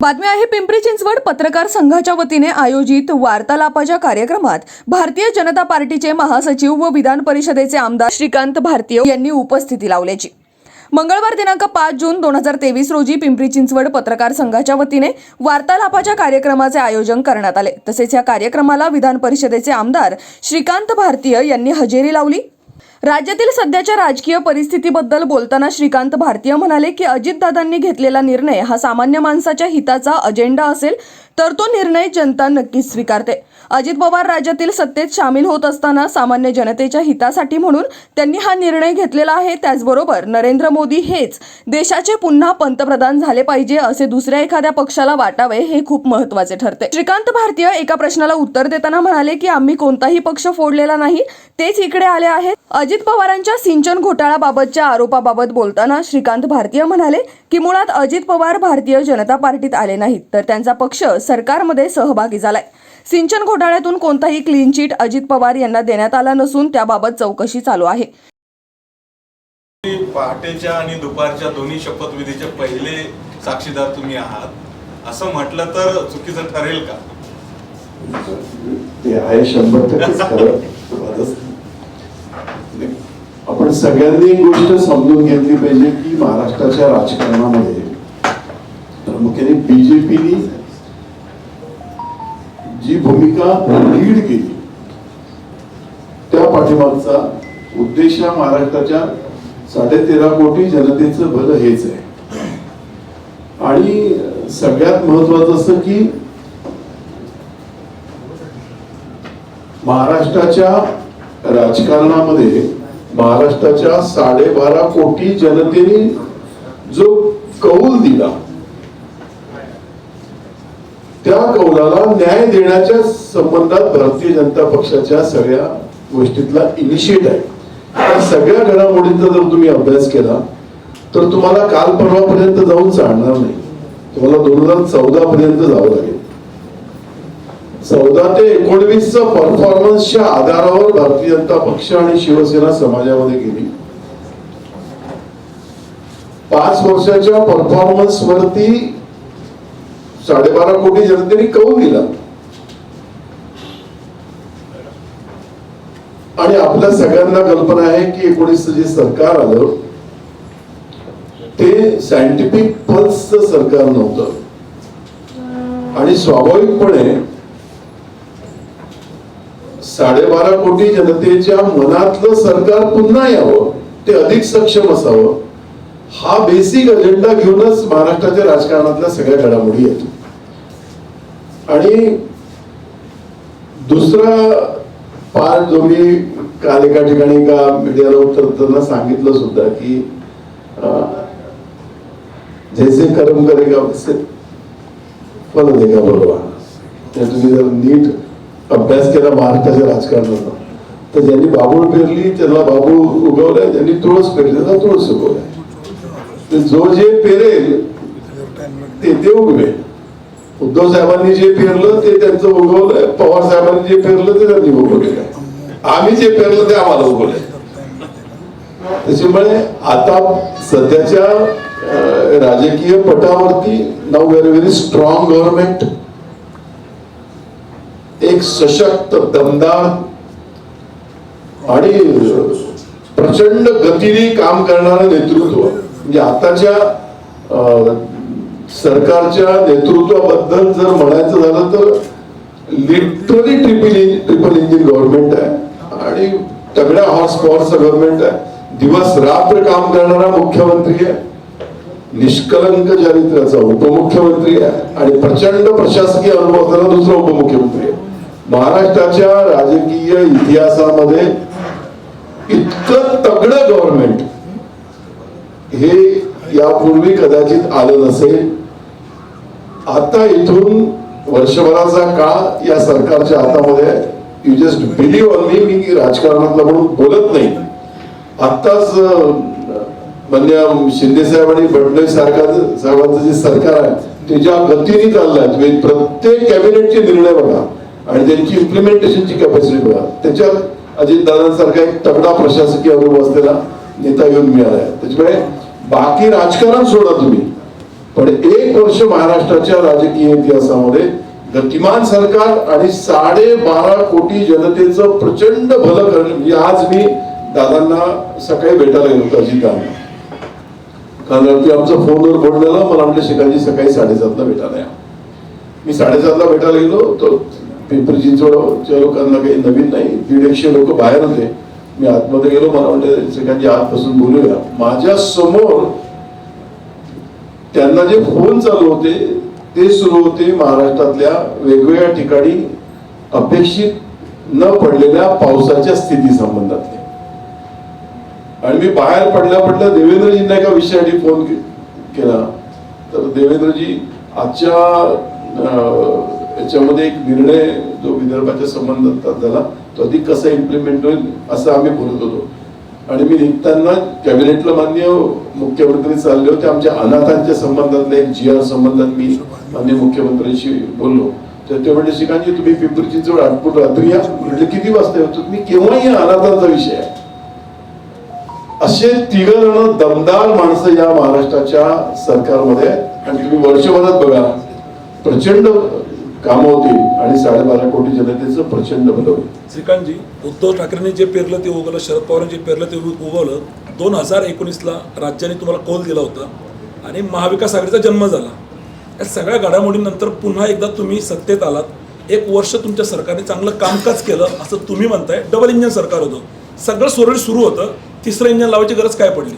बातमी आहे पिंपरी चिंचवड पत्रकार संघाच्या वतीने आयोजित वार्तालापाच्या कार्यक्रमात भारतीय जनता पार्टीचे महासचिव व विधान परिषदेचे आमदार श्रीकांत भारतीय यांनी उपस्थिती लावल्याची. मंगळवार दिनांक पाच जून दोन हजार तेवीस रोजी पिंपरी चिंचवड पत्रकार संघाच्या वतीने वार्तालापाच्या कार्यक्रमाचे आयोजन करण्यात आले. तसेच या कार्यक्रमाला विधान परिषदेचे आमदार श्रीकांत भारतीय यांनी हजेरी लावली. राज्यातील सध्याच्या राजकीय परिस्थितीबद्दल बोलताना श्रीकांत भारतीय म्हणाले की अजितदादांनी घेतलेला निर्णय हा सामान्य माणसाच्या हिताचा अजेंडा असेल तर तो निर्णय जनता नक्कीच स्वीकारते. अजित पवार राज्यातील सत्तेत सामील होत असताना सामान्य जनतेच्या हितासाठी म्हणून त्यांनी हा निर्णय घेतलेला आहे. त्याचबरोबर नरेंद्र मोदी हेच देशाचे पुन्हा पंतप्रधान झाले पाहिजे असे दुसऱ्या एखाद्या पक्षाला वाटावे हे खूप महत्त्वाचे ठरते. श्रीकांत भारतीय एका प्रश्नाला उत्तर देताना म्हणाले की आम्ही कोणताही पक्ष फोडलेला नाही तेच इकडे आले आहेत. अजित पवारांच्या सिंचन घोटाळ्याबाबतच्या आरोपाबाबत बोलताना श्रीकांत भारतीय म्हणाले की मुळात अजित पवार भारतीय जनता पार्टीत आले नाहीत तर त्यांचा पक्ष सरकारमध्ये सहभागी झालाय. सिंचन घोटाळ्यातून कोणताही क्लीन चिट अजित पवार यांना देण्यात आला नसून त्याबाबत चौकशी चालू आहे. पहाटेच्या आणि दुपारच्या दोन्ही शपथविधीचे पहिले साक्षीदार तुम्ही आहात. असं म्हटलं तर चुकीचं ठरेल का? ते आहे शंभर टक्के नाही. आपण सगळ्यांनी एक गोष्ट समजून घेतली पाहिजे की महाराष्ट्राच्या राजकारणामध्ये प्रामुख्याने बीजेपीनी जी भूमिका लीड केली. त्या पाठीमागचा उद्देश हा महाराष्ट्राच्या साडेतेरा कोटी जनतेचं भलं हेच आहे. आणि सगळ्यात महत्वाचं असं की महाराष्ट्राच्या राजकारणामध्ये महाराष्ट्राच्या साडेबारा कोटी जनतेने जो कौल दिला त्या कौलाला न्याय देण्याच्या संबंधात भारतीय जनता पक्षाच्या सगळ्या गोष्टीतला इनिशिएट आहे. त्या सगळ्या घडामोडींचा जर तुम्ही अभ्यास केला तर तुम्हाला काल परवापर्यंत जाऊन चालणार नाही. तुम्हाला दोन हजार चौदा पर्यंत जावं लागेल. चौदा ते एकोणवीस परफॉर्मन्सच्या आधारावर भारतीय जनता पक्ष आणि शिवसेना समाजामध्ये गेली. पाच वर्षाच्या परफॉर्मन्स वरती साडेबारा कोटी जनतेने कौल दिला. आणि आपल्या सगळ्यांना कल्पना आहे की एकोणीस जे सरकार आलं ते सायंटिफिक पल्सचं सरकार नव्हतं. आणि स्वाभाविकपणे साडेबारा कोटी जनतेच्या मनातलं सरकार पुन्हा यावं ते अधिक सक्षम असावं हा बेसिक अजेंडा घेऊनच महाराष्ट्राच्या राजकारणातल्या सगळ्या घडामोडी येतो आणि दुसरा पार्ट जो मी काल एका ठिकाणी का मीडियाला उतरताना सांगितलं सुद्धा की जैसे कर्म करेगा वैसे फल देगा बरोबर ते तुम्ही जर नीट अभ्यास केला महाराष्ट्राच्या राजकारणाचा तर ज्यांनी बाबूळ पेरली त्यांना बाबूळ उगवलाय ज्यांनी तुळस पेरली त्यांना तुळस उगवलाय. जो जे पेरेल ते ते उगवेल. उद्धव साहेबांनी जे पेरलं ते त्यांचं उगवलंय पवार साहेबांनी जे पेरलं ते त्यांनी उगवलेलं आम्ही जे पेरलं ते आम्हाला उगवलंय. त्याच्यामुळे आता सध्याच्या राजकीय पटावरती नाव व्हेरी व्हेरी स्ट्रॉंग गव्हर्नमेंट एक सशक्त दमदार आणि प्रचंड गतीने काम करणारं नेतृत्व. म्हणजे आताच्या अं, सरकारच्या नेतृत्वाबद्दल जर म्हणायचं झालं तर literally triple triple engine government आहे आणि तगड्या हॉर्स पॉवरचं गव्हर्नमेंट आहे. दिवस रात्र काम करणारा मुख्यमंत्री आहे. निष्कलंक चारित्र्याचा उपमुख्यमंत्री आहे आणि प्रचंड प्रशासकीय अनुभव असणारा दुसरा उपमुख्यमंत्री आहे. महाराष्ट्राच्या राजकीय इतिहासामध्ये इतकं तगडं गव्हर्नमेंट हे यापूर्वी कदाचित आलं नसेल. आता इथून वर्षभराचा काळ या सरकारच्या हातामध्ये you just believe on me मी राजकारणातलं म्हणून बोलत नाही. आत्ताच म्हणजे शिंदे साहेब आणि फडणवीस सारखा साहेबांचं जे सरकार आहे ते ज्या गतीने चाललंय तुम्ही म्हणजे प्रत्येक कॅबिनेटचे निर्णय बघा आणि त्यांची इम्प्लिमेंटेशनची कॅपॅसिटी बघा. त्याच्यात अजितदादांसारखा एक तगडा प्रशासकीय अनुभव असलेला नेता येऊन मिळाला आहे. त्याच्यामुळे बाकी राजकारण सोडा तुम्ही. पण एक वर्ष महाराष्ट्राच्या राजकीय इतिहासामध्ये गतिमान सरकार आणि साडेबारा कोटी जनतेचं प्रचंड भलं करणं म्हणजे आज मी दादांना सकाळी भेटायला गेलो अजितांना काल रात्री आमचा फोनवर बोललेलं मला म्हटलं शिकाजी सकाळी साडेसातला भेटायला या. मी साडेसातला भेटायला गेलो तर पिंपरी चिंचवडच्या लोकांना काही नवीन नाही दीड एकशे लोक बाहेर होते. मी आतमध्ये गेलो मला म्हटलं शिकाजी आतपासून बोलूया. माझ्यासमोर त्यांना जे फोन चालू होते ते सुरू होते महाराष्ट्रातल्या वेगवेगळ्या ठिकाणी अपेक्षित न पडलेल्या पावसाच्या स्थिती संबंधातले. आणि मी बाहेर पडल्या पडल्या देवेंद्रजींना एका विषयासाठी फोन केला. तर देवेंद्रजी आजच्या अं, याच्यामध्ये एक निर्णय जो विदर्भाच्या संबंधात झाला तो अधिक कसा इम्प्लिमेंट होईल असं आम्ही बोलत होतो. आणि मी निघताना कॅबिनेटला मान्य मुख्यमंत्री चालले होते. आमच्या अनाथांच्या संबंधातले एक जी आर संबंधात मी मान्य मुख्यमंत्र्यांशी बोललो. तर ते म्हणजे शिकांची तुम्ही पिंपरीची जवळ आठपूट रात्री या. म्हटलं किती वाजता येतो? मी केव्हाही अनाथांचा विषय आहे. असे तिघ जण दमदार माणसं या महाराष्ट्राच्या सरकारमध्ये आहेत. आणि तुम्ही वर्षभरात बघा प्रचंड कामं होती आणि साडेबारा कोटी जनतेचं प्रचंड भलं होईल श्रीकांतजी उद्धव ठाकरेंनी जे पेरलं ते उगवलं शरद पवारांनी जे पेरलं ते उगवलं. दोन हजार एकोणीसला राज्याने तुम्हाला कौल दिला होता आणि महाविकास आघाडीचा जन्म झाला. या सगळ्या घडामोडीनंतर पुन्हा एकदा तुम्ही सत्तेत आलात. एक वर्ष तुमच्या सरकारने चांगलं कामकाज केलं असं तुम्ही म्हणताय. डबल इंजिन सरकार होतं. सगळं सुरळीत सुरू होतं. तिसरं इंजिन लावायची गरज काय पडली?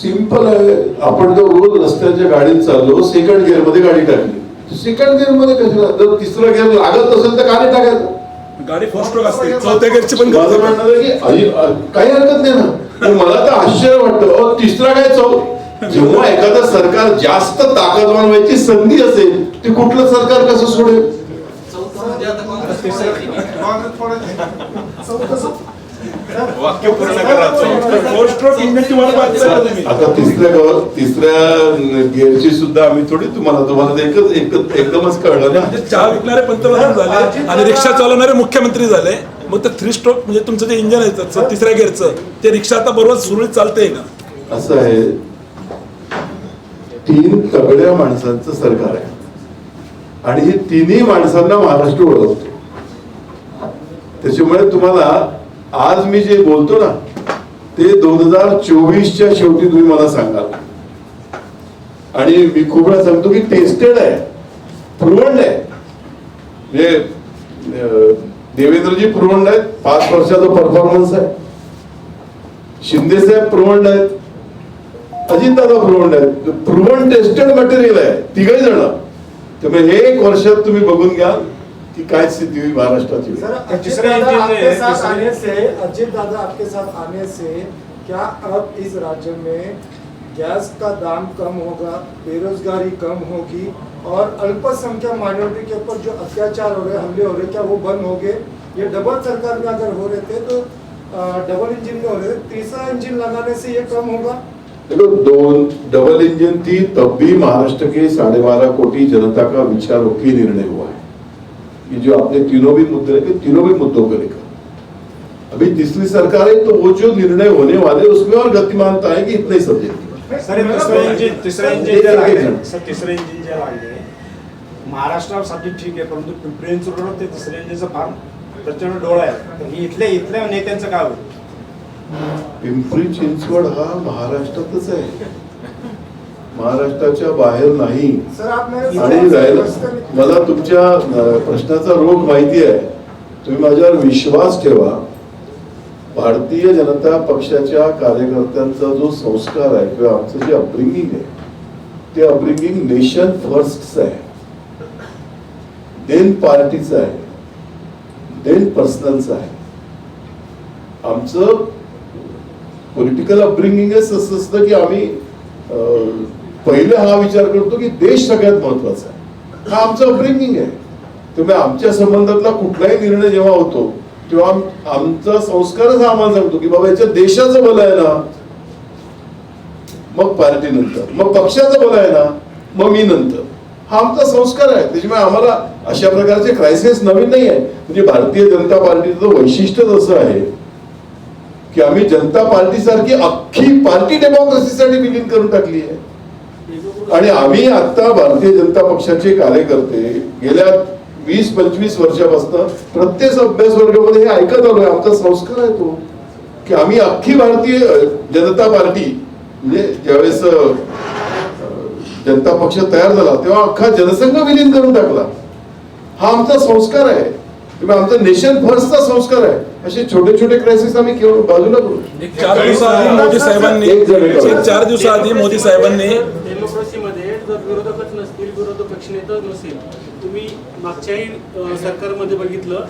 सिंपल आहे. आपण जर रोज रस्त्याच्या गाडीत चाललो सेकंड गिअरमध्ये गाडी टाकली. सेकंड गिअरमध्ये कशाला? जर तिसरं गिअर लागत असेल तर गाडी टाकायचं. गाडी फर्स्ट स्ट्रोक असते. चौथ्या गेअरची पण गरज काही हरकत नाही ना. पण मला तर आश्चर्य वाटतं. तिसरा काय चौ जेव्हा एखादं सरकार जास्त ताकदवान व्हायची संधी असेल ते कुठलं सरकार कसं सोडेल? वाक्य पूर्ण तुम्हाला बाकी राहिलं तुम्ही. आता तिसऱ्या तिसऱ्या गिअरची सुद्धा आम्ही थोडी तुम्हाला तुम्हाला एकच एकदमच कळलं ना. म्हणजे चहा विकणारे पंतप्रधान झाले आणि रिक्षा चालवणारे मुख्यमंत्री झाले. मग ते थ्री स्ट्रोक म्हणजे तुमचं जे इंजन आहे त्याचं तिसऱ्या गेअरचं ते रिक्षा आता बरोबर सुरळीत चालतंय का असं आहे. तीन तगड्या माणसांचं सरकार आहे. आणि हे तिन्ही माणसांना महाराष्ट्र ओळखतो. त्याच्यामुळे तुम्हाला आज मी जे बोलतो ना ते दोन हजार चोवीसच्या शेवटी तुम्ही मला सांगाल. आणि मी खूप वेळा सांगतो की टेस्टेड आहे प्रुवंड आहे. म्हणजे देवेंद्रजी प्रुवंड आहेत पाच वर्षाचा परफॉर्मन्स आहे. शिंदे साहेब प्रुवंड आहेत अजितदादा प्रुवंड आहेत. प्रुवन टेस्टेड मटेरियल आहे तिघही जण. त्यामुळे हे एक वर्षात तुम्ही बघून घ्या की काय स्थिती होईल महाराष्ट्राची सर अजित तीसरे दादा इंजन आपके है, साथ तीसरे- आने से अजित दादा आपके साथ आने से क्या अब इस राज्य में गैस का दाम कम होगा बेरोजगारी कम होगी और अल्पसंख्यक माइनॉरिटी के ऊपर जो अत्याचार हो रहे हमले हो रहे क्या वो बंद होंगे ये डबल सरकार में अगर हो रहे थे तो अ, डबल इंजन में हो रहे थे तीसरा इंजन लगाने से ये कम होगा? देखो दोन डबल इंजन थी तब भी महाराष्ट्र के साढ़े बारह कोटी जनता का विचारों की निर्णय हुआ। है ये जो आपने तीनों भी मुद्दे रखे तीनों भी मुद्दों को लेकर अभी तीसरी सरकार है तो वो जो निर्णय होने वाले उसमें और गतिमानता है कि इतना ही सब्जेक्ट लागले महाराष्ट्रासाठी ठीक आहे परंतु पिंपरी चिंचवड ते तिसऱ्या इंजिनचं फार प्रचंड डोळा आहे. तर हे इथल्या इथल्या नेत्यांचं काय होईल? पिंपरी चिंचवड हा महाराष्ट्रातच आहे. महाराष्ट्राच्या बाहेर नाही. आणि राहिलं मला तुमच्या प्रश्नाचा रोग माहिती आहे. तुम्ही माझ्यावर विश्वास ठेवा. भारतीय जनता पक्षाच्या कार्यकर्त्यांचा जो संस्कार आहे किंवा आमचं जे अपब्रिंगिंग आहे ते अपब्रिंगिंग नेशन फर्स्टचं आहे. देन पार्टीचं आहे. देन पर्सनलचं आहे. आमचं पॉलिटिकल अपब्रिंगिंग असं असतं की आम्ही पहिले हा विचार करतो की देश सगळ्यात महत्त्वाचा आहे. हा आमचं अपब्रिंगिंग आहे. त्यामुळे आमच्या संबंधातला कुठलाही निर्णय जेव्हा होतो तेव्हा आमचा संस्कारच हा आम्हाला सांगतो की बाबा याच्या देशाचं भलं आहे ना मग पार्टी नंतर मग पक्षाचं भलं आहे ना मग मी नंतर. हा आमचा संस्कार आहे. त्याच्यामुळे आम्हाला अशा प्रकारचे क्रायसिस नवीन नाही आहे. म्हणजे भारतीय जनता पार्टीचं वैशिष्ट्यच असं आहे की आम्ही जनता पार्टी सारखी अख्खी पार्टी डेमोक्रेसीसाठी विलीन करून टाकली आहे. आणि आम्ही आता भारतीय जनता पक्षाचे कार्यकर्ते गेल्या वीस पंचवीस वर्षापासून प्रत्येक अभ्यास वर्गामध्ये हे ऐकत आलोय. आमचा संस्कार आहे तो की आम्ही अख्खी भारतीय जनता पार्टी म्हणजे ज्यावेळेस जनता पक्ष तयार झाला तेव्हा अख्खा जनसंघ विलीन करून टाकला. हा आमचा संस्कार आहे. आमचा नेशन फर्स्टचा संस्कार आहे. असे छोटे छोटे क्रायसिस आम्ही केवळ बाजूला करू एक चार दिवसाआधी मोदी साहेबांनी एक चार दिवसाआधी मोदी साहेबांनी डेमोक्रेसीमध्ये जर विरोधकच नसतील विरोधक पक्षनेता नसेल तुम्ही मागच्याही सरकारमध्ये बघितलं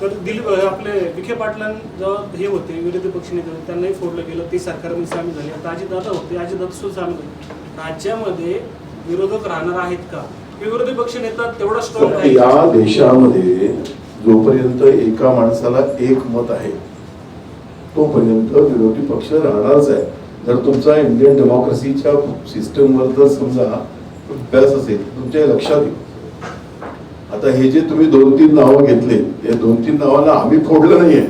तर दिल आपले विखे पाटलां जेव्हा हे होते विरोधी पक्षनेते होते त्यांनाही फोडलं गेलं. ते सरकारमध्ये सामील झाले. आता अजितदादा होते अजितदादा सुद्धा सामील झाले. राज्यामध्ये विरोधक राहणार आहेत का? हे विरोधी पक्षनेता तेवढा स्ट्रॉंग आहे. या देशामध्ये जोपर्यंत एका माणसाला एक मत आहे तोपर्यंत विरोधी पक्ष राहणारच आहे. जर तुमचा इंडियन डेमोक्रेसीच्या सिस्टमवर जर समजा अभ्यास असेल तुमच्या लक्षात येईल. आता हे जे तुम्ही दोन तीन नावं घेतले या दोन तीन नावांना आम्ही फोडलं नाहीये.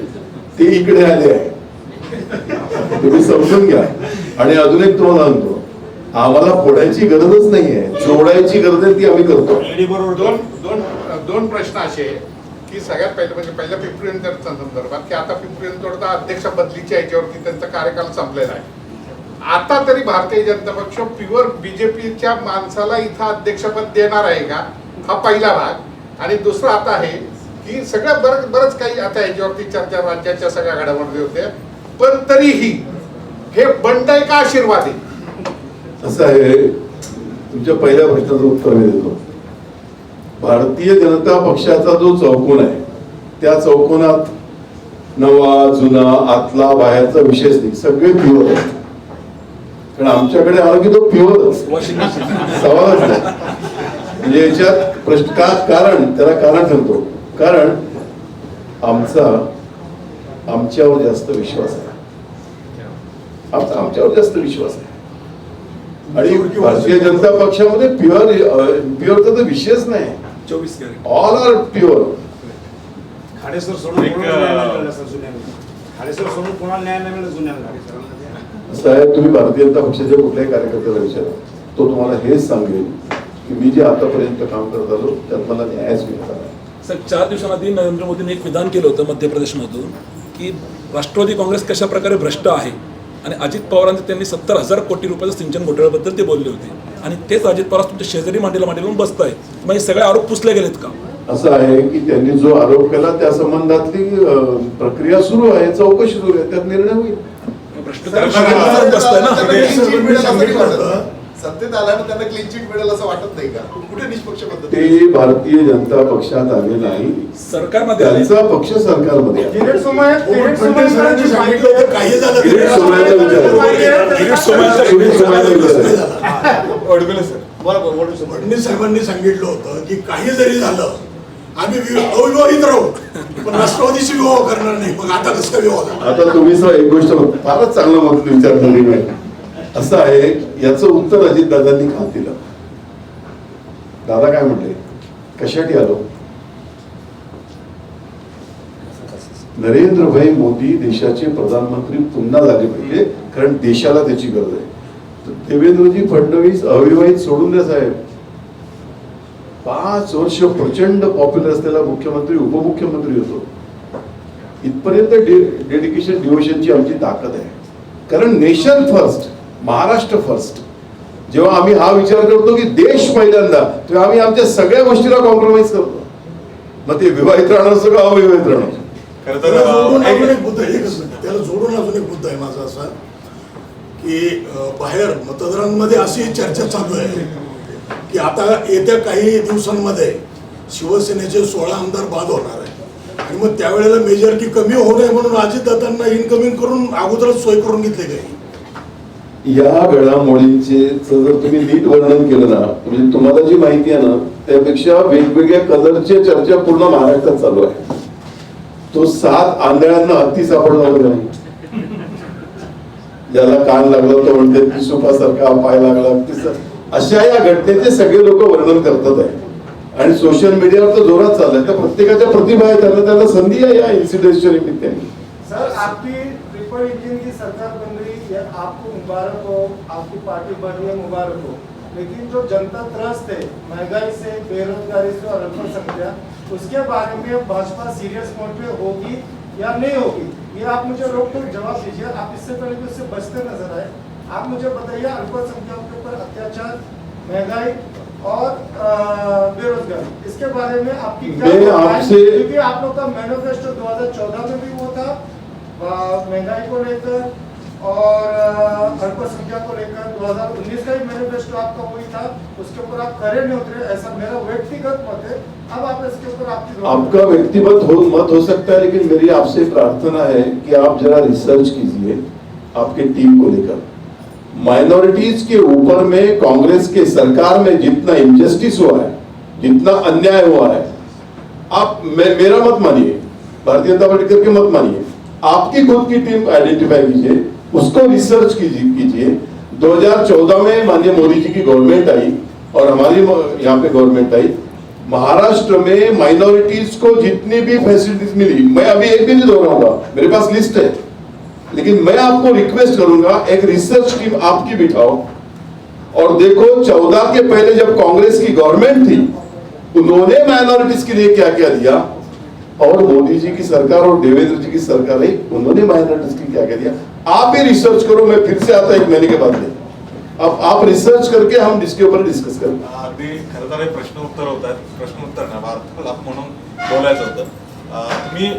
ते इकडे आले आहे. तुम्ही समजून घ्या. आणि अजून एक तुम्हाला सांगतो. आम्हाला फोडायची गरजच नाहीये. जोडायची गरज आहे ती आम्ही करतो. बरोबर दोन दोन दोन प्रश्न असे. की सगळ्यात पहिले म्हणजे पहिल्या पिंपरी चिंचवडच्या संदर्भात की आता पिंपरी चिंचवडचा अध्यक्ष बदलीच्या याच्यावरती त्यांचा कार्यकाल संपलेला आहे. आता तरी भारतीय जनता पक्ष प्युअर बीजेपीच्या माणसाला इथं अध्यक्षपद देणार आहे का? हा पहिला भाग. आणि दुसरा आता आहे की सगळ्या बरंच बरंच काही आता याच्यावरती चर्चा राज्याच्या सगळ्या घडामोडी होते पण तरीही हे बंड आहे का आशीर्वाद आहे? असं आहे. तुमच्या पहिल्या प्रश्नाचं उत्तर मी देतो. भारतीय जनता पक्षाचा जो चौकोन आहे त्या चौकोनात नवा जुना आतला बाहेरचा विशेष नाही सगळे प्युअर आहेत. कारण आमच्याकडे आलं की तो प्युअरच सवालच नाही. म्हणजे याच्यात प्रश्न का कारण त्याला कारण सांगतो कारण आमचा आमच्यावर जास्त विश्वास आहे. आमचा आमच्यावर जास्त विश्वास आहे. आणि भारतीय जनता पक्षामध्ये प्युअर प्युअरचा तर विषयच नाही. चोवीस कॅरेट. ऑल आर प्युअर खाडेसर सोडून एक, कोणाला न्याय नाही अं, मिळाला सर जुन्याला खाडेसर सोडून कोणाला न्याय नाही मिळाला जुन्याला साहेब तुम्ही भारतीय जनता पक्षाच्या कुठल्याही कार्यकर्त्याला विचारा तो तुम्हाला हेच सांगेल की मी जे आतापर्यंत काम करत आलो त्यात मला न्यायच मिळाला. साहेब चार दिवसांआधी नरेंद्र मोदींनी एक विधान केलं होतं मध्य प्रदेशमधून की राष्ट्रवादी काँग्रेस कशा प्रकारे भ्रष्ट आहे? आणि अजित पवारांचे त्यांनी सत्तर हजार कोटी रुपयाचं सिंचन घोटाळ्याबद्दल ते बोलले होते. आणि तेच अजित पवार तुमच्या शेजारी मांडीला मांडीला बसताय. मग हे सगळे आरोप पुसले गेलेत का? असं आहे की त्यांनी जो आरोप केला त्या संबंधातली प्रक्रिया सुरू आहे चौकशी सुरू आहे त्यात निर्णय होईल. सत्तेत आल्यानं त्यांना क्लीन चिट मिळेल असं वाटत नाही का? कुठे निष्पक्ष पद्धती? ते भारतीय जनता पक्षात आले नाही. सरकारमध्ये त्यांचा पक्ष सरकारमध्ये आहे. किरीट सोमय्या किरीट सोमय्यांची सांगितलं होतं काही झालं. किरीट सोमय्यांचा विचार. आहे. किरीट सोमय्यांचा किरीट सोमय्यांचा विचार. आहे. फडणवीस साहेबांनी सांगितलं होतं की काही जरी झालं आम्ही वि- अविवाहित राहू. पण राष्ट्रवादीशी विवाह करणार नाही. मग आता कसं विवाह झाला? आता तुम्ही सर एक गोष्ट फारच चांगलं मत विचारलेली नाही. असं आहे याचं उत्तर अजित दादांनी का दिलं? दादा काय म्हटले कशासाठी आलो? नरेंद्रभाई मोदी देशाचे प्रधानमंत्री पुन्हा झाले पाहिजे कारण देशाला त्याची गरज आहे. देवेंद्रजी फडणवीस अविवाहित सोडून द्या साहेब. पाच वर्ष प्रचंड पॉप्युलर असलेला मुख्यमंत्री उपमुख्यमंत्री होतो. इथपर्यंत डेडिकेशन डिव्होशनची आमची ताकद आहे. कारण नेशन फर्स्ट महाराष्ट्र फर्स्ट जेव्हा आम्ही हा विचार करतो की देश पहिल्यांदा तेव्हा आम्ही आमच्या सगळ्या गोष्टीला कॉम्प्रोमाइज करतो. मग ते विवाहित राहणं असो का अविवाहित राहणं त्याला जोडून तर अजून एक मुद्दा आहे. त्याला जोडून अजून एक मुद्दा आहे माझा असा की बाहेर मतदारांमध्ये अशी चर्चा चालू आहे की आता येत्या काही दिवसांमध्ये शिवसेनेचे सोळा आमदार बाद होणार आहे आणि मग त्यावेळेला मेजॉरिटी कमी होऊ नये म्हणून अजितदादांना इनकमिंग करून अगोदरच सोय करून घेतली काही या घडामोडींचे जर तुम्ही नीट वर्णन केलं ना म्हणजे तुम्हाला जी माहिती आहे ना त्यापेक्षा वेगवेगळ्या कलरच्या चर्चा पूर्ण महाराष्ट्रात चालू आहे. तो सात आंधळ्यांना हत्ती सापडला वगैरे नाही. ज्याला कान लागला तो म्हणते सुपासारखा पाय लागला. अशा या घटनेचे सगळे लोक वर्णन करतात आहे. आणि सोशल मीडियावर तर जोरात चाललंय. तर प्रत्येकाच्या प्रतिभा आहे त्यांना त्याला संधी आहे या इन्सिडेंटच्या निमित्ताने. आपकी पार्टी बढ़ रही है मुबारक हो। लेकिन जो जनता त्रस्त है महँगाई से बेरोजगारी से और अल्पसंख्यक उसके बारे में भाजपा सीरियस मोड पे होगी या नहीं होगी ये आप मुझे रोक टोक जवाब दीजिए। आप इससे पहले कि उससे बचते नज़र आए। आप मुझे बताइए अल्पसंख्यकों के ऊपर अत्याचार महँगाई और बेरोजगारी इसके बारे में आपकी क्या आपसे- क्योंकि आप लोग का मैनिफेस्टो 2014 में भी वो था महँगाई को लेकर और अ, अल्पसंख्यक को लेकर 2019 का ही मैनिफेस्टो आपका वही था। उसके ऊपर आप खड़े नहीं उतरे ऐसा मेरा व्यक्तिगत मत है। अब आप इसके ऊपर आपकी आपका व्यक्तिगत हो मत हो सकता है लेकिन मेरी आपसे प्रार्थना है कि आप जरा रिसर्च कीजिए आपके टीम को लेकर। माइनॉरिटीज के ऊपर में कांग्रेस के सरकार में जितना इनजस्टिस हुआ है जितना अन्याय हुआ है आप मे, मेरा मत मानिए भारतीय जनता पार्टी करके मत मानिए। आपकी खुद की टीम आइडेंटिफाई कीजिए। उसको रिसर्च कीजिए कीजिए। 2014 में माननीय मोदी जी की गवर्नमेंट आई और हमारी यहाँ पे गवर्नमेंट आई। महाराष्ट्र में माइनॉरिटीज को जितनी भी फैसिलिटीज़ मिली, मैं अभी एक भी नहीं दोहराऊँगा, मेरे पास लिस्ट है। लेकिन मैं आपको रिक्वेस्ट करूँगा, एक रिसर्च टीम आपकी बिठाओ। और देखो, चौदह के पहले जब कांग्रेस की गवर्नमेंट थी, उन्होंने माइनॉरिटीज के लिए क्या क्या दिया? और मोदी जी की सरकार और देवेंद्र जी की सरकार है उन्होंने माइनॉरिटीज की क्या क्या दिया? आप ही रिसर्च करो मैं फिर से आता एक महीने के बाद में अब आप रिसर्च करके हम इसके ऊपर डिस्कस करें अगदी खरं तर प्रश्न उत्तर होत आहेत प्रश्न उत्तर ना वार्तालाप म्हणून बोलायचं होतं. तुम्ही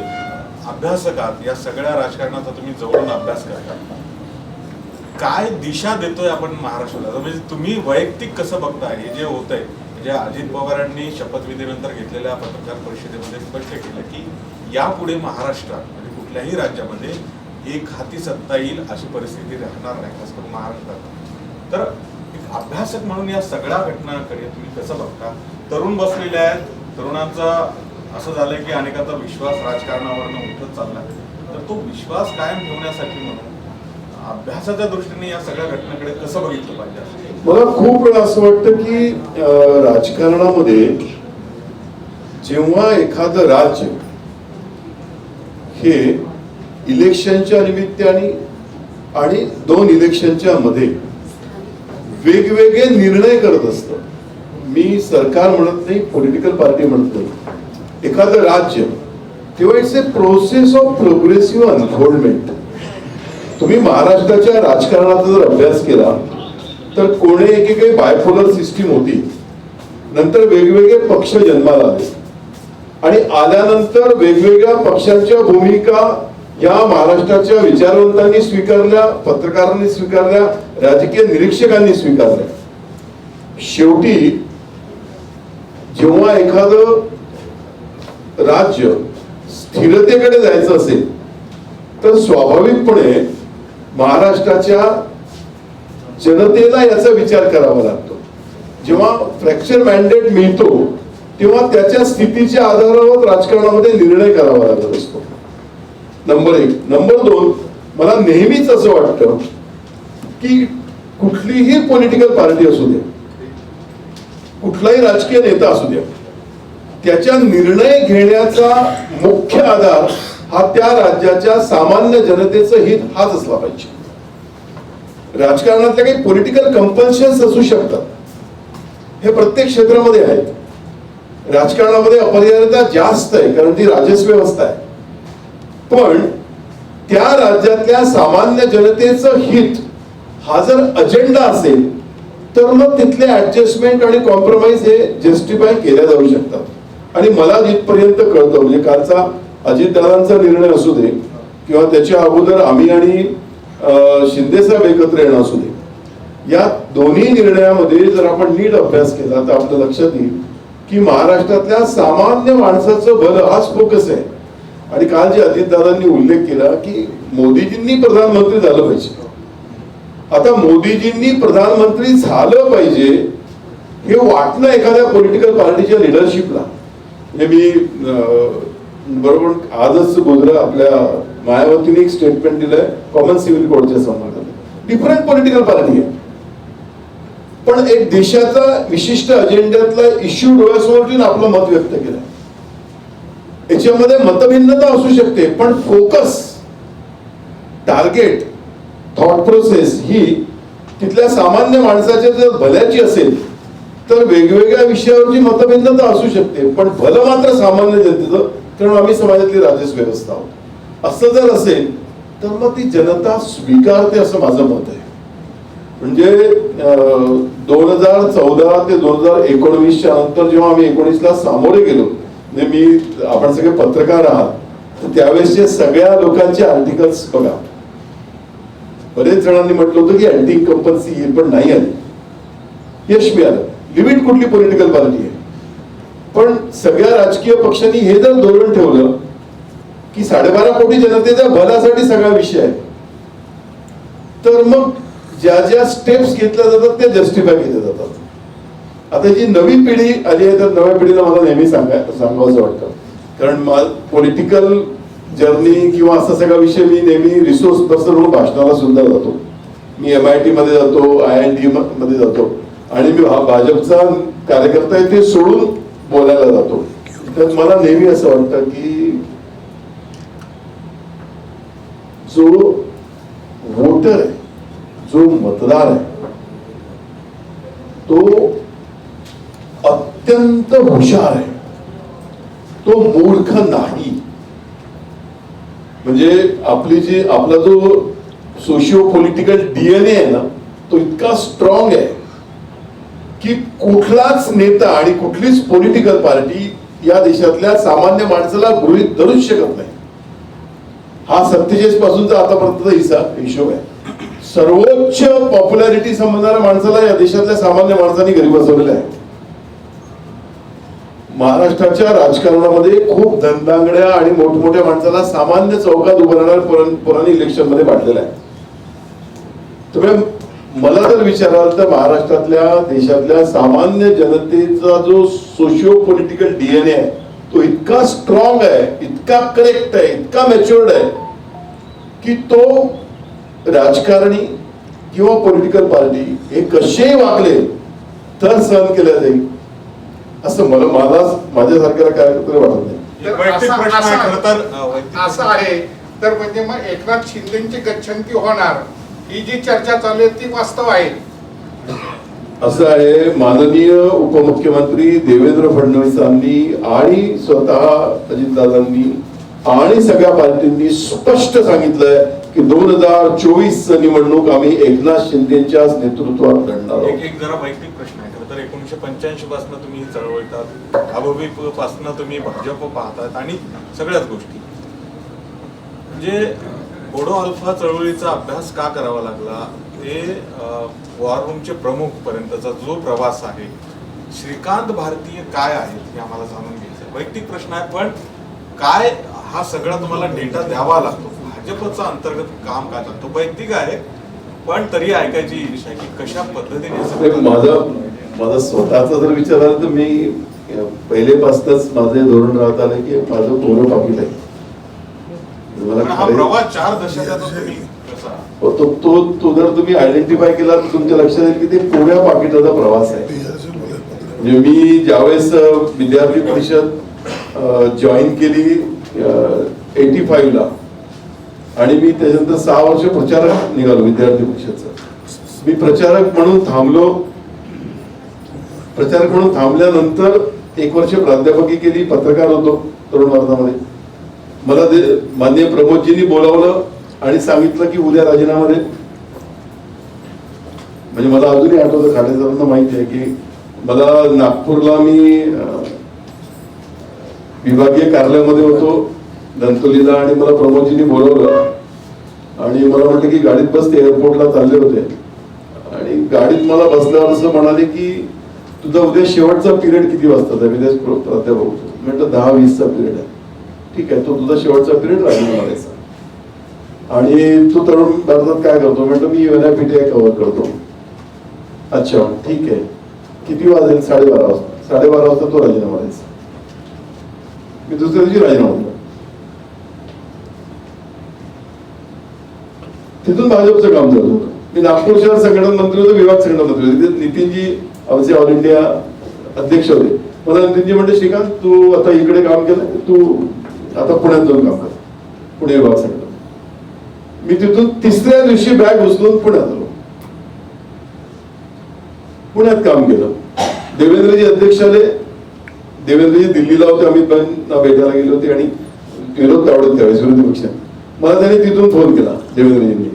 अभ्यासक आहात या सगळ्या राजकारणाचा तुम्ही जवळून अभ्यास करता. काय दिशा देतोय आपण महाराष्ट्राला? म्हणजे तुम्ही वैयक्तिक कसं बघता हे जे होत आहे म्हणजे अजित पवारांनी शपथविधीनंतर घेतलेल्या पत्रकार परिषदेमध्ये स्पष्ट केलं की यापुढे महाराष्ट्रात म्हणजे कुठल्याही राज्यामध्ये एक हाती सत्ता येईल अशी परिस्थिती राहणार नाही खास करून महाराष्ट्रात. तर एक अभ्यासक म्हणून या सगळ्या घटनांकडे तुम्ही कसं बघता? तरुण बसलेले आहेत. तरुणांचा असं झालंय की अनेकांचा विश्वास राजकारणावरनं उठत चाललाय. तर तो विश्वास कायम ठेवण्यासाठी म्हणून अभ्यासाच्या दृष्टीने या सगळ्या घटनेकडे कसं बघितलं पाहिजे मला खूप वेळा असं वाटतं की राजकारणामध्ये जेव्हा एखादं राज्य हे इलेक्शनच्या निमित्ताने आणि दोन इलेक्शनच्या मध्ये वेगवेगळे निर्णय करत असतं. मी सरकार म्हणत नाही पॉलिटिकल पार्टी म्हणत नाही. एखादं राज्य तेव्हा it's a process of progressive unfoldment तुम्ही महाराष्ट्राच्या राजकारणाचा जर अभ्यास केला तर कोणे एकेकाळी बायपोलर सिस्टीम होती. नंतर वेगवेगळे पक्ष जन्माला आले. आणि आल्यानंतर वेगवेगळ्या पक्षांच्या भूमिका या महाराष्ट्राच्या विचारवंतांनी स्वीकारल्या पत्रकारांनी स्वीकारल्या राजकीय निरीक्षकांनी स्वीकारल्या. शेवटी जेव्हा एखादं राज्य स्थिरतेकडे जायचं असेल तर स्वाभाविकपणे महाराष्ट्राच्या जनतेला याचा विचार करावा लागतो. जेव्हा फ्रॅक्चर मॅन्डेट मिळतो तेव्हा त्याच्या स्थितीच्या आधारावर राजकारणामध्ये निर्णय करावा लागत असतो. नंबर एक. नंबर दोन मला नेहमीच असं वाटतं की कुठलीही पॉलिटिकल पार्टी असू द्या कुठलाही राजकीय नेता असू द्या त्याच्या निर्णय घेण्याचा मुख्य आधार हा त्या राज्याच्या सामान्य जनतेचं हित हाच असला पाहिजे. राजकारणातल्या काही पॉलिटिकल कंपल्शन्स असू शकतात. हे प्रत्येक क्षेत्रामध्ये आहेत. राजकारणामध्ये अपरिहार्यता जास्त आहे कारण ती राजस्व व्यवस्था आहे. पण त्या राज्यातल्या सामान्य जनतेचं हित हा जर अजेंडा असेल तर मग तिथले ऍडजस्टमेंट आणि कॉम्प्रोमाइज हे जस्टिफाय केल्या जाऊ शकतात. आणि मला जिथपर्यंत कळतं म्हणजे कालचा अजितदादांचा निर्णय असू दे किंवा त्याच्या अगोदर आम्ही आणि अं, शिंदे साहेब एकत्र येणं असू दे या दोन्ही निर्णयामध्ये जर आपण नीट अभ्यास केला तर आपल्या लक्षात येईल की महाराष्ट्रातल्या सामान्य माणसाचं भलं हाच फोकस आहे. आणि काल जे अजितदादांनी उल्लेख केला की मोदीजींनी प्रधानमंत्री झालं पाहिजे. आता मोदीजींनी प्रधानमंत्री झालं पाहिजे हे वाटणं एखाद्या पॉलिटिकल पार्टीच्या लिडरशिपला हे मी बरोबर आजच बोधरा आपल्या मायावतीने एक स्टेटमेंट दिलंय कॉमन सिव्हिल कोडच्या संदर्भात. डिफरंट पॉलिटिकल पार्टी आहे. पण एक देशाचा विशिष्ट अजेंड्यातला इश्यू डोळ्यासमोर ठेवून आपलं मत व्यक्त केलं याच्यामध्ये मतभिन्नता असू शकते पण फोकस टार्गेट थॉट प्रोसेस ही तिथल्या सामान्य माणसाच्या जर भल्याची असेल तर वेगवेगळ्या विषयावरची मतभिन्नता असू शकते पण भलं मात्र सामान्य जनतेचं कारण आम्ही समाजातली राजस व्यवस्था आहोत. असं जर असेल तर मग ती जनता स्वीकारते असं माझं मत आहे. म्हणजे दोन हजार चौदा ते दोन हजार एकोणवीसच्या नंतर जेव्हा आम्ही एकोणीसला सामोरे गेलो म्हणजे मी आपण सगळे पत्रकार आहात तर त्यावेळेसचे सगळ्या लोकांचे आर्टिकल्स बघा. बरेच जणांनी म्हटलं होतं की अँटी इन्कम्पन्सी येईल पण नाही आली. यश मिळालं. लिमिट कुठली पॉलिटिकल पार्टी आहे? पण सगळ्या राजकीय पक्षांनी हे जर धोरण ठेवलं की साडेबारा कोटी जनतेच्या भल्यासाठी सगळा विषय आहे. तर मग ज्या ज्या स्टेप्स घेतल्या जातात त्या जस्टिफाय केल्या जातात. आता जी नवी पिढी आली आहे तर नव्या पिढीला मला नेहमी सांगाय सांगावंसं वाटतं. कारण पॉलिटिकल जर्नी किंवा असा सगळा विषय मी नेहमी रिसोर्स पर्सन भाषणाला सुद्धा जातो. मी एम आय टी मध्ये जातो आय एन टी मध्ये जातो. आणि मी भाजपचा कार्यकर्ता आहे ते सोडून बोलायला जातो. तर मला नेहमी असं वाटतं की जो वोटर आहे जो मतदार आहे तो अत्यंत हुशार आहे. तो मूर्ख नाही. म्हणजे आपली जी आपला जो सोशिओ पॉलिटिकल डीएनए आहे ना तो इतका स्ट्रॉंग आहे की कुठलाच नेता आणि कुठलीच पॉलिटिकल पार्टी या देशातल्या सामान्य माणसाला गृहीत धरूच शकत नाही. हा सत्तेचाळीस पासूनचा आतापर्यंतचा हिसा हिशोब आहे. सर्वोच्च पॉप्युलॅरिटी संबंधणाऱ्या माणसाला या देशातल्या सामान्य माणसांनी घरी बसवलेला आहे. महाराष्ट्राच्या राजकारणामध्ये खूप धंदांगड्या आणि मोठमोठ्या माणसाला सामान्य चौकात उभं राहणार पुराणी इलेक्शनमध्ये वाटलेलं आहे. तुम्ही मला जर विचाराल तर महाराष्ट्रातल्या देशातल्या सामान्य जनतेचा जो सोशिओ पॉलिटिकल डीएनए आहे तो इतका स्ट्रॉंग आहे इतका करेक्ट आहे इतका मॅच्युअर्ड आहे की तो राजकारणी किंवा पॉलिटिकल पार्टी हे कसेही वागले तर सहन केलं जाईल. असं मला मला माझ्यासारख्याला कार्यकर्त्याला वाटत नाही. असं- आहे तर अ, वैयक्तिक असं आहे. तर म्हणजे मग एकनाथ शिंदेची गच्छंती होणार ही जी चर्चा चालू आहे ती वास्तव आहे. असं आहे माननीय उपमुख्यमंत्री देवेंद्र फडणवीसांनी आणि स्वतः अजितदादांनी आणि सगळ्या पार्टींनी स्पष्ट सांगितलंय की दोन हजार चोवीस निवडणूक आम्ही एकनाथ शिंदेच्याच नेतृत्वात लढणार एक आहोत पंच्याऐंशी पासून तुम्ही चळवळतात अभावी तुम्ही भाजप पाहतात आणि सगळ्याच गोष्टी. म्हणजे बोडो अल्फा चळवळीचा अभ्यास का करावा लागला? हे वॉर रूमचे प्रमुख पर्यंतचा जो प्रवास आहे श्रीकांत भारतीय काय आहेत हे आम्हाला जाणून घ्यायचं वैयक्तिक प्रश्न आहे पण काय हा सगळा तुम्हाला डेटा द्यावा लागतो? भाजपचा अंतर्गत काम काय लागतो वैयक्तिक आहे पण तरी ऐकायची इच्छा आहे की कशा पद्धतीने माझा माझा स्वतःचा जर विचार आला तर मी पहिलेपासूनच माझे धोरण राहत आलं की माझं पोरं पाकिट आहे. हा तो तो तो जर तुम्ही आयडेंटिफाय केला तर तुमच्या लक्षात येईल की ते पोऱ्या पाकिटाचा प्रवास आहे. म्हणजे मी ज्यावेळेस विद्यार्थी परिषद जॉईन केली एटी फाईव्हला आणि मी त्याच्यानंतर सहा वर्ष प्रचारक निघालो विद्यार्थी परिषदचा. मी प्रचारक म्हणून थांबलो. प्रचारक म्हणून थांबल्यानंतर एक वर्ष प्राध्यापकी केली पत्रकार होतो तरुण भारतामध्ये मला ते माननीय प्रमोदजींनी बोलावलं आणि सांगितलं की उद्या राजीनामा दे. म्हणजे मला अजूनही आठवतं खाडेसरांना माहिती आहे की मला नागपूरला मी विभागीय कार्यालयामध्ये होतो दंतोलीला आणि मला प्रमोदजींनी बोलवलं. आणि मला म्हटलं की गाडीत बसते एअरपोर्टला चालले होते. आणि गाडीत मला बसल्यावर असं म्हणाले की तुझा उद्या शेवटचा पिरियड किती वाजता विदेश प्राध्यापक म्हटलं दहा वीसचा पिरियड आहे. ठीक आहे तो तुझा शेवटचा पिरियड राजीनामा द्यायचा. आणि तू तरुण भारतात काय करतो? म्हटलं मी युएनआयपीटीआय कव्हर करतो. अच्छा ठीक आहे. किती वाजेल? साडेबारा वाजता. साडेबारा वाजता तो राजीनामा द्यायचा. मी दुसऱ्या दिवशी राजीनामा दिला तिथून भाजपचं काम चालू होतं. मी नागपूर शहर संघटन मंत्री होतो विभाग संघटन मंत्री होते. नितीनजी आमचे ऑल इंडिया अध्यक्ष होते. मला नितीनजी म्हणते श्रीकांत तू आता इकडे काम केलं तू आता पुण्यात जाऊन काम कर. पुणे विभागासाठी मी तिथून तिसऱ्या दिवशी बॅग उचलून पुण्यात आलो. पुण्यात काम केलं. देवेंद्रजी अध्यक्ष आले. देवेंद्रजी दिल्लीला होते अमित भाईंना भेटायला गेले होते आणि विरोध आवडत त्यावेळेस विरोधी पक्षात मला त्यांनी तिथून फोन केला देवेंद्रजींनी.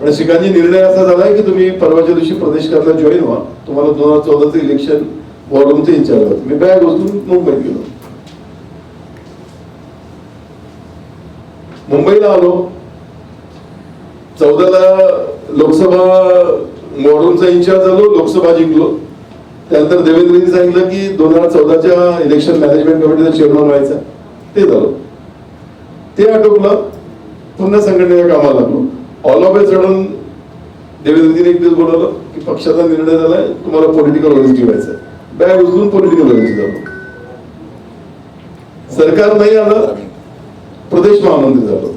आणि श्रीकांतजी निर्णय असा झालाय की तुम्ही परवाच्या दिवशी प्रदेश कार्यालयात जॉईन व्हा. तुम्हाला दोन हजार चौदाचं इलेक्शन वॉर्डरूमचे इन्चार्ज होते मी बॅग उचलून मुंबईत गेलो. मुंबईला आलो. चौदाला लोकसभा वॉर्डरूमचा इन्चार्ज झालो लोकसभा जिंकलो. त्यानंतर देवेंद्रजींनी सांगितलं की दोन हजार चौदाच्या इलेक्शन मॅनेजमेंट कमिटीचा चेअरमन व्हायचा. ते झालं. ते आटोपलं. पुन्हा संघटनेच्या कामाला लागलो. ऑल ऑफ ए सडन देवेंद्रजीने एक दिवस बोलवलं की पक्षाचा निर्णय झालाय तुम्हाला पॉलिटिकल ऑर्गन्स ठेवायचं बॅग उचलून पॉलिटिकल ऑर्गन्स झालो सरकार नाही आलं प्रदेश महामंत्री झालो.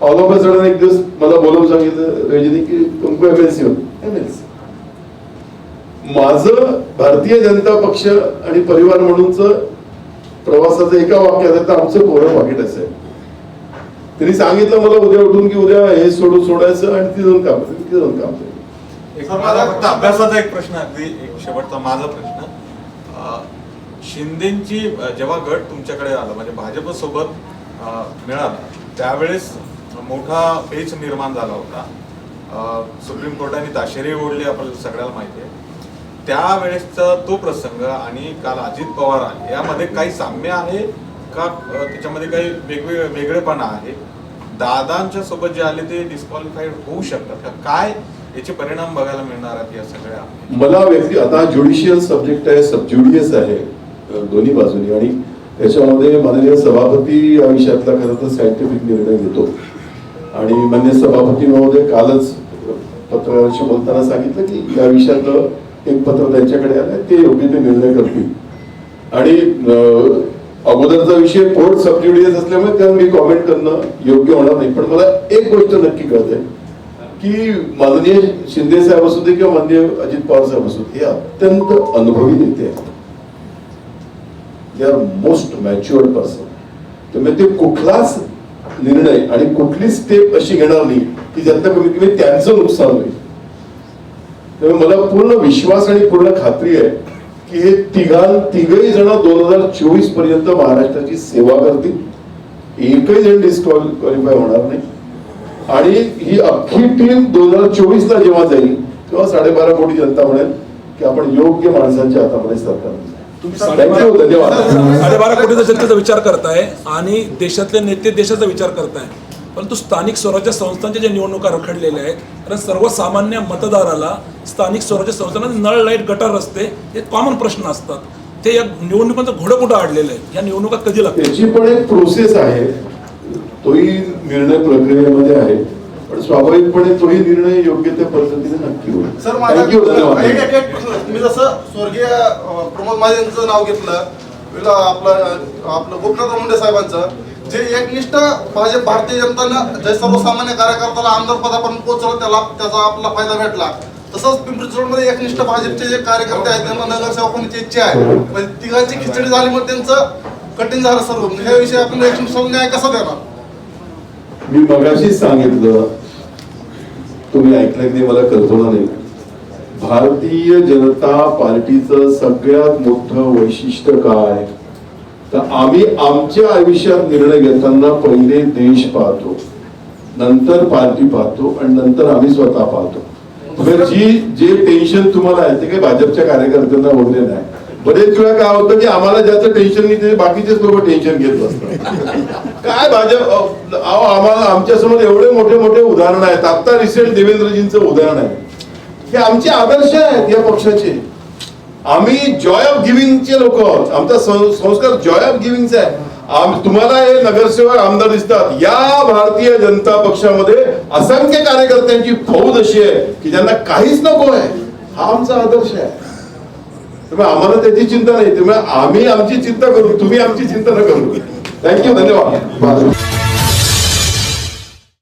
ऑल ऑफ अ सडन एक दिवस मला बोलवून सांगितलं रजनी की तुमको एमएलसी हो एमएलसी माझं भारतीय जनता पक्ष आणि परिवार म्हणूनच प्रवासाचं एका वाक्यात तर आमचं कोरं पाकिट असेल त्यांनी सांगितलं मला उद्या उठून की उद्या हे सोडून सोडायचं आणि ती जाऊन काम करायचं, ती जाऊन काम एक माझा अभ्यासाचा एक प्रश्न अगदी एक शेवटचा माझा प्रश्न. शिंदेची जेव्हा गट तुमच्याकडे आला म्हणजे भाजप सोबत मिळाला त्यावेळेस मोठा पेच निर्माण झाला होता. सुप्रीम कोर्टाने ताशेरे ओढले आपल्याला सगळ्याला माहिती आहे. त्यावेळेसचा तो प्रसंग आणि काल अजित पवार यामध्ये काही साम्य आहे? का त्याच्यामध्ये काही वेगवेगळे वेगळेपणा आहे. दादांच्या सोबत जे आले ते डिस्क्वालिफाईड होऊ शकतात. का काय याचे परिणाम बघायला मिळणार आहेत या सगळ्या? मला व्यक्ती आता ज्युडिशियल सब्जेक्ट आहे सबज्युडियस आहे दोन्ही बाजूनी. आणि त्याच्यामध्ये माननीय सभापती या विषयातला खरं तर सायंटिफिक निर्णय घेतो. आणि मान्य सभापती महोदय कालच पत्रकारांशी बोलताना सांगितलं की या विषयातलं एक पत्र त्यांच्याकडे आलं ते योग्य ते निर्णय करतील. आणि अगोदरचा विषय पोर्ट सबज्युडियस असल्यामुळे त्यावर मी कॉमेंट करणं योग्य होणार नाही. पण मला एक गोष्ट नक्की कळते की माननीय शिंदे साहेब असू दे किंवा माननीय अजित पवार साहेब असू दे हे अत्यंत अनुभवी नेते आहेत. They are most matured person त्यामुळे ते कुठलाच निर्णय आणि कुठली स्टेप अशी घेणार नाही की ज्यांना कमीत कमी त्यांचं नुकसान होईल. त्यामुळे मला पूर्ण विश्वास आणि पूर्ण खात्री आहे की हे तिघां तिघही जण दोन हजार चोवीसपर्यंत महाराष्ट्राची सेवा करतील. एकही जण डिस्क्वालिफाय होणार नाही. आणि ही अख्खी टीम दोन हजार चोवीस ला जेव्हा जाईल तेव्हा साडेबारा कोटी जनता म्हणेल की आपण योग्य माणसांच्या हातामध्ये सरकार साडेबारा कोटीचा जनतेचा विचार करताय आणि देशातले नेते देशाचा विचार करताय. परंतु स्थानिक स्वराज्य संस्थांच्या ज्या निवडणुका रखडलेल्या आहेत कारण सर्वसामान्य मतदाराला स्थानिक स्वराज्य संस्थांना नळ लाइट गटार रस्ते हे कॉमन प्रश्न असतात. ते या निवडणुकांचं घोडं कुठं अडलेलं आहे. या निवडणुका कधी लागतात त्याची पण एक प्रोसेस आहे. तोही निर्णय प्रक्रियेमध्ये आहे. पण स्वाभाविकपणे तोही निर्णय योग्य त्या पद्धतीने नक्की होईल. सर माझा एक प्रश्न तुम्ही जसं स्वर्गीय प्रमोद महाजनचं नाव घेतलं विला आपलं आपलं गोपीनाथ मुंडे साहेबांचं जे एकनिष्ठ भाजप भारतीय जनतानं जे सर्वसामान्य कार्यकर्त्याला आमदार पदापर्यंत पोहोचलं त्याला त्याचा आपला फायदा भेटला. तसंच पिंपरी चिंचवडमध्ये एकनिष्ठ भाजपचे जे कार्यकर्ते आहेत त्यांना नगरसेवक होण्याची इच्छा आहे. म्हणजे तिघांची खिचडी झाली मग त्यांचं कठीण झालं सर्व. ह्या विषयी आपण एकनिष्ठ न्याय कसा देणार? मी मगाशीच सांगितलं. तुम्ही ऐकलं की मला कल्पना नाही. भारतीय जनता पार्टीचं सगळ्यात मोठं वैशिष्ट्य काय? तर आम्ही आमच्या आयुष्यात निर्णय घेताना पहिले देश पाहतो नंतर पार्टी पाहतो आणि नंतर आम्ही स्वतः पाहतो. म्हणजे जी जे टेन्शन तुम्हाला आहे ते काही भाजपच्या कार्यकर्त्यांना वगैरे नाही. बरेच वेळा काय होतं की आम्हाला ज्याचं टेन्शन नाही ते बाकीचेच लोक टेन्शन घेत असतात काय भाजप अहो आम्हाला आमच्यासमोर एवढे मोठे मोठे उदाहरण आहेत. आता रिसेंट देवेंद्रजींचं उदाहरण आहे. हे आमचे आदर्श आहेत या पक्षाचे. आम्ही जॉय ऑफ गिव्हिंगचे लोक आहोत. आमचा सं- संस्कार जॉय ऑफ गिव्हिंगचा आहे. तुम्हाला हे नगरसेवक आमदार दिसतात. या भारतीय जनता पक्षामध्ये असंख्य कार्यकर्त्यांची फौज अशी आहे की ज्यांना काहीच नको आहे. हा आमचा आदर्श आहे. त्यामुळे आम्हाला त्याची चिंता नाही. त्यामुळे आम्ही आमची चिंता करू. तुम्ही आमची चिंता न करू. थँक्यू धन्यवाद.